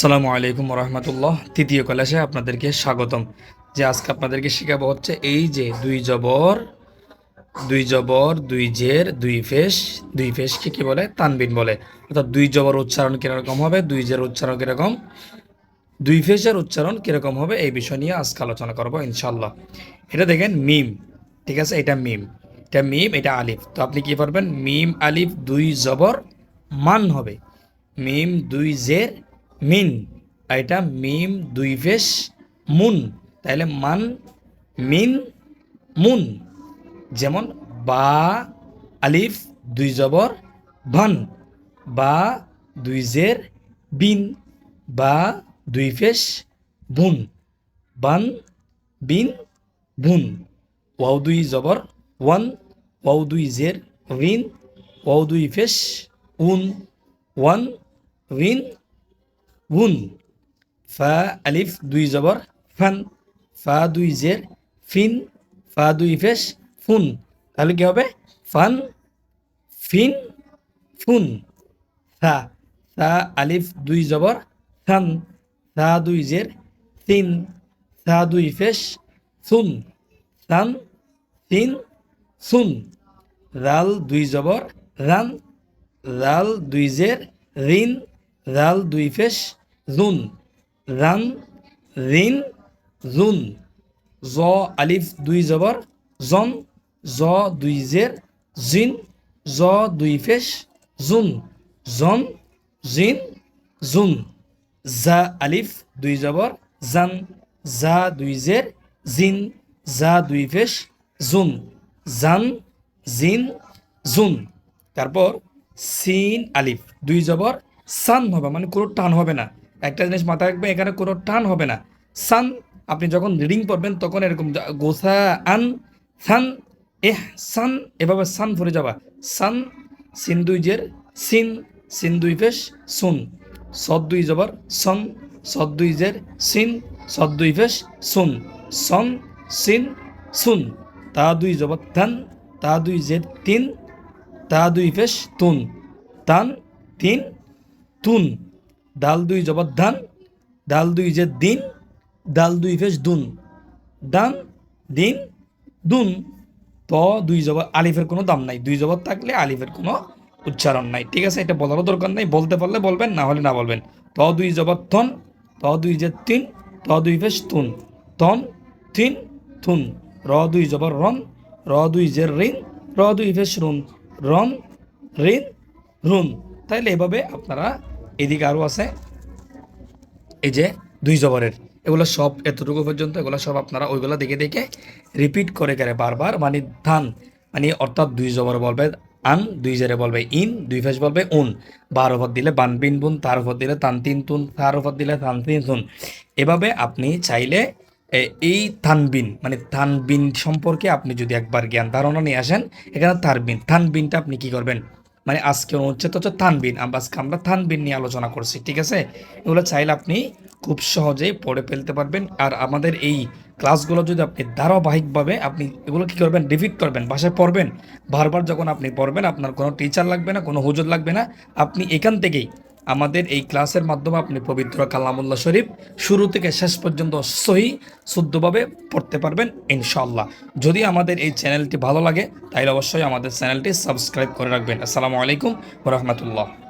সালামু আলাইকুম রহমতুল্লাহ তৃতীয় ক্লাসে আপনাদেরকে স্বাগতম। যে আজকে আপনাদেরকে শেখাবো হচ্ছে এই যে দুই জবর দুই জবর, দুই জের, দুই ফেস। দুই ফেসকে কী বলে? তানবিন বলে। অর্থাৎ দুই জবর উচ্চারণ কীরকম হবে? দুই জের উচ্চারণ কীরকম? দুই ফেসের উচ্চারণ কীরকম হবে? এই বিষয় নিয়ে আজকে আলোচনা করব ইনশাল্লাহ এটা দেখেন মিম। ঠিক আছে? এটা মিম। এটা মিম, এটা আলিফ। তো আপনি কি পারবেন মিম, আলিফ, দুই জবর মান হবে। মিম, দুই জের মিন। এটা মিম দুই ফেস মুন। তাহলে মান, মিন, মুন। যেমন বা, আলিফ, দুই জবর ভান বা, দুই জের, বিন। বা দুই ফেস বুন, বান বিন বুন ওয়াও, দুই জবর, ওয়ান। ওয়াও, দুই জের রিন ওয়াও দুই ফেস উন। ওয়ান রিন উন ফা, আলিফ, দুই জবর, ফান, ফা, দুই জের, ফিন, ফা, দুই ফেস, ফুন। তাহলে কি হবে? ফান, ফিন, ফুন। থা থা আলিফ, দুই জবর থান থা দুই জের তিন থা দুই ফেস সুন থান তিন সুন রাল, দুই জবর, রান। রাল, দুই জের, রিন। রাল, দুই ফেস জুন। রান রিন জুন। জ, আলিফ, দুই জবর। জন, জ, দুই জের। জিন, জ, দুই ফেস। জুন, জন, জিন, জুন। জা, আলিফ, দুই জবর। জান, জা, দুই জের। জিন, জা, দুই ফেস। জুন, জান, জিন, জুন। তারপর সিন, আলিফ, দুই জবর। সান হবে মানে কোনো টান হবে না। একটা জিনিস মাথায় রাখবে এখানে কোনো টান হবে না। সান, আপনি যখন রিডিং পড়বেন, তখন এরকম গোসা আন, সান, এহ, সান, এভাবে সান ভরে যাবা। সান সিন দুই জের, সিন সিন দুই ফেস, সুন। সদ দুই জবর, সন সদ দুই জের, সিন সদ দুই ফেস, সুন। সন, সিন, সুন। তা দুই জবর তান, তা দুই জের তিন, তা দুই ফেস তুন। তান, তিন, তুন। ডাল দুই জবর ধান ডাল দুই যে দিন, ডাল দুই ফেস দুন। ডান দিন, দুন। ত দুই জবর আলিফের কোনো দাম নাই। দুই জবর থাকলে আলিফের কোনো উচ্চারণ নাই। ঠিক আছে, এটা বলারও দরকার নাই। বলতে পারলে বলবেন, না হলে না বলবেন। ত দুই জবর থন ত দুই যে তিন, ত দুই ফেস তুন। তন, তিন। থুন র দুই জবর রন, র দুই জের রিন র দুই ফেস রুন। রন রিন রুন। তাইলে এভাবে আপনারা এদিকে আরও আছে। এই যে দুই জবরের, এগুলো সব এতটুকু পর্যন্ত, এগুলো সব আপনারা ওইগুলো দেখে দেখে রিপিট করে করে বারবার। মানে ধান মানে অর্থাৎ দুই জবর বলবে আন, দুই জেরে বলবে ইন, দুই ফেস বলবে উন। বার উপর দিলে বান বিন বুন, তার উপর দিলে তান তিন তুন, তার উপর দিলে তান তিন তুন। এভাবে আপনি চাইলে এই থানবিন মানে থানবিন সম্পর্কে আপনি যদি একবার জ্ঞান ধারণা নিয়ে আসেন, এখানে তারবিন থানবিনটা আপনি কি করবেন? মানে আজকে অনুচ্ছেদ হচ্ছে থানবিন আজকে আমরা থানবিন নিয়ে আলোচনা করছি, ঠিক আছে? এগুলো চাইলে আপনি খুব সহজেই পড়ে ফেলতে পারবেন। আর আমাদের এই ক্লাসগুলো যদি আপনি ধারাবাহিকভাবে আপনি এগুলো কী করবেন? রিপিট করবেন বাসায় পড়বেন। বারবার যখন আপনি পড়বেন, আপনার কোনো টিচার লাগবে না, কোনো হুজুর লাগবে না। আপনি এখান থেকেই আমাদের এই ক্লাসের মাধ্যমে আপনি পবিত্র কালামুল্লা শরীফ শুরু থেকে শেষ পর্যন্ত সহি, শুদ্ধভাবে পড়তে পারবেন ইনশাল্লাহ যদি আমাদের এই চ্যানেলটি ভালো লাগে তাহলে অবশ্যই আমাদের চ্যানেলটি সাবস্ক্রাইব করে রাখবেন। আসসালামু আলাইকুম রহমতুল্লাহ।